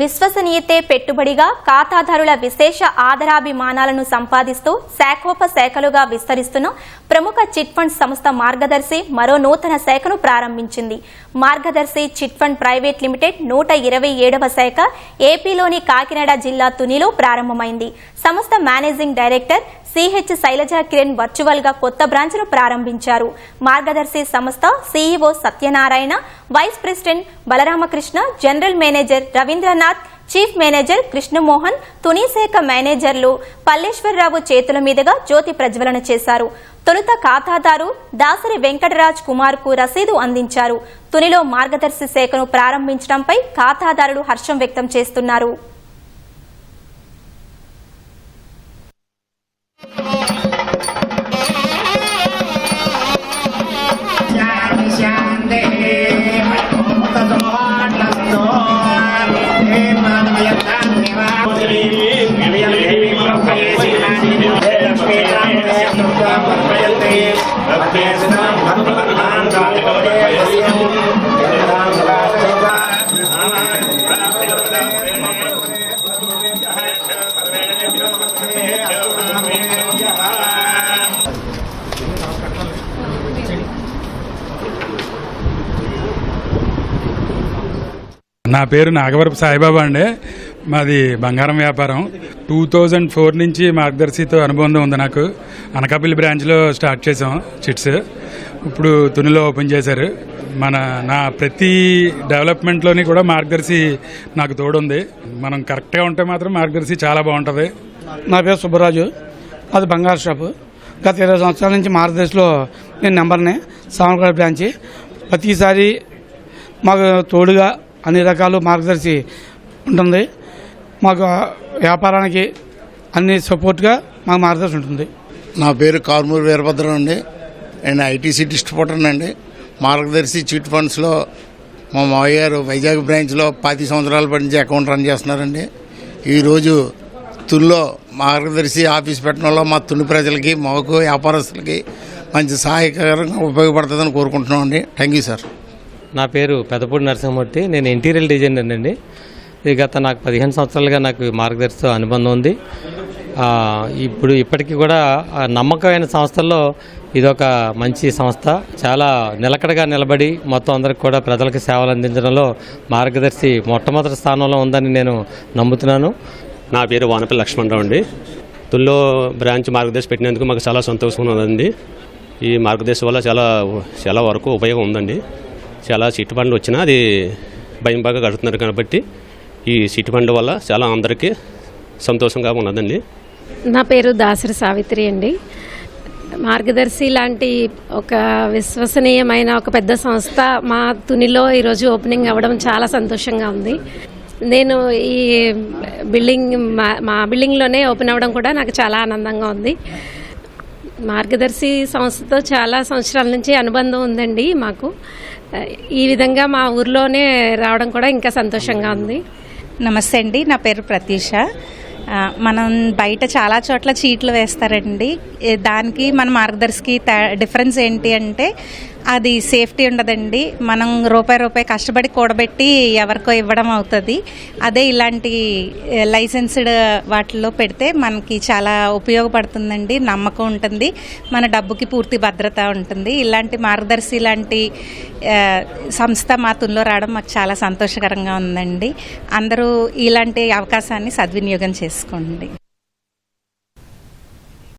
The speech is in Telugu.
విశ్వసనీయతే పెట్టుబడిగా ఖాతాదారుల విశేష ఆదరాభిమానాలను సంపాదిస్తూ శాఖోపశాఖలుగా విస్తరిస్తున్న ప్రముఖ చిట్ ఫండ్ సంస్థ మార్గదర్శి మరో నూతన శాఖను ప్రారంభించింది. మార్గదర్శి చిట్ ఫండ్ ప్రైవేట్ లిమిటెడ్ నూట ఇరవై ఏడవ శాఖ ఏపీలోని కాకినాడ జిల్లా తునిలో ప్రారంభమైంది. సంస్థ managing director CH Shailaja Kiran వర్చువల్గా కొత్త బ్రాంచ్ను ప్రారంభించారు. మార్గదర్శి సంస్థ CEO Satyanarayana vice president Balaramakrishna general manager Ravindranath chief manager Krishnamohan Tuni శాఖ మేనేజర్లు పల్లేశ్వరరావు చేతుల మీదుగా జ్యోతి ప్రజ్వలన చేశారు. తొలుత ఖాతాదారు దాసరి వెంకటరాజ్ కుమార్కు రసీదు అందించారు. తునిలో మార్గదర్శి శాఖను ప్రారంభించడంపై ఖాతాదారులు హర్షం వ్యక్తం చేస్తున్నారు. నా పేరు నాగవరపు సాయిబాబా అండి. మాది బంగారం వ్యాపారం. టూ థౌజండ్ ఫోర్ నుంచి మార్గదర్శితో అనుబంధం ఉంది నాకు. అనకాపల్లి బ్రాంచ్లో స్టార్ట్ చేసాం చిట్స్. ఇప్పుడు తునిలో ఓపెన్ చేశారు. మన నా ప్రతి డెవలప్మెంట్లోని కూడా మార్గదర్శి నాకు తోడుంది. మనం కరెక్ట్గా ఉంటే మాత్రం మార్గదర్శి చాలా బాగుంటుంది. నా పేరు సుబ్బరాజు. అది బంగారు షాపు. గత ఇరవై సంవత్సరాల నుంచి మార్గదర్శిలో నేను నెంబర్ని సామర్గడ బ్రాంచి. ప్రతిసారి మాకు తోడుగా అన్ని రకాలు మార్గదర్శి ఉంటుంది. మాకు వ్యాపారానికి అన్ని సపోర్ట్గా మాకు మార్గదర్శి ఉంటుంది. నా పేరు కార్మూరి వీరభద్రం అండి. నేను ఐటీసీ డిస్ట్రిబ్యూటర్ అండి. మార్గదర్శి చిట్ ఫండ్స్లో మా మావయ్య గారు వైజాగ్ బ్రాంచ్లో పాతి సంవత్సరాల నుంచి అకౌంట్ రన్ చేస్తున్నారండి. ఈరోజు తుల్లో మార్గదర్శి ఆఫీస్ పెట్టడంలో మా తుని ప్రజలకి మాకు వ్యాపారస్తులకి మంచి సహాయకరంగా ఉపయోగపడుతుందని కోరుకుంటున్నాం అండి థ్యాంక్ యూ సార్. నా పేరు పెదపూడి నరసింహమూర్తి. నేను ఇంటీరియర్ డిజైనర్ అండి. గత నాకు పదిహేను సంవత్సరాలుగా నాకు మార్గదర్శక అనుబంధం ఉంది. ఇప్పుడు ఇప్పటికీ కూడా నమ్మకమైన సంస్థల్లో ఇదొక మంచి సంస్థ. చాలా నిలకడగా నిలబడి మొత్తం అందరికి కూడా ప్రజలకు సేవలు అందించడంలో మార్గదర్శి మొట్టమొదటి స్థానంలో ఉందని నేను నమ్ముతున్నాను. నా పేరు వానపల్లి లక్ష్మణరావు అండి. తుల్లో బ్రాంచ్ మార్గదర్శి పెట్టినందుకు మాకు చాలా సంతోషంగా ఉందండి ఈ మార్గదర్శి వల్ల చాలా చాలా వరకు ఉపయోగం ఉందండి. చాలా చిట్టుబండ్లు వచ్చినా అది భయం బాగా కడుతున్నారు కాబట్టి ఈ సిటీ ఫండ్ వల్ల చాలా అందరికీ సంతోషంగా ఉన్నదండి. నా పేరు దాసరి సావిత్రి అండి. మార్గదర్శి లాంటి ఒక విశ్వసనీయమైన ఒక పెద్ద సంస్థ మా తునిలో ఈరోజు ఓపెనింగ్ అవ్వడం చాలా సంతోషంగా ఉంది. నేను ఈ బిల్డింగ్ మా మా బిల్డింగ్లోనే ఓపెన్ అవ్వడం కూడా నాకు చాలా ఆనందంగా ఉంది. మార్గదర్శి సంస్థతో చాలా సంవత్సరాల నుంచి అనుబంధం ఉందండి మాకు. ఈ విధంగా మా ఊర్లోనే రావడం కూడా ఇంకా సంతోషంగా ఉంది. నమస్తే అండి నా పేరు ప్రతీష. మనం బయట చాలా చోట్ల చీట్లు వేస్తారండి. దానికి మన మార్గదర్శికి తే- డిఫరెన్స్ ఏంటి అంటే అది సేఫ్టీ ఉండదండి. మనం రూపాయి రూపాయి కష్టపడి కూడబెట్టి ఎవరికో ఇవ్వడం అవుతుంది. అదే ఇలాంటి లైసెన్స్డ్ వాటిల్లో పెడితే మనకి చాలా ఉపయోగపడుతుందండి. నమ్మకం ఉంటుంది. మన డబ్బుకి పూర్తి భద్రత ఉంటుంది. ఇలాంటి మార్గదర్శి లాంటి సంస్థ మా తుల్లో రావడం మాకు చాలా సంతోషకరంగా ఉందండి. అందరూ ఇలాంటి అవకాశాన్ని సద్వినియోగం చేసుకోండి.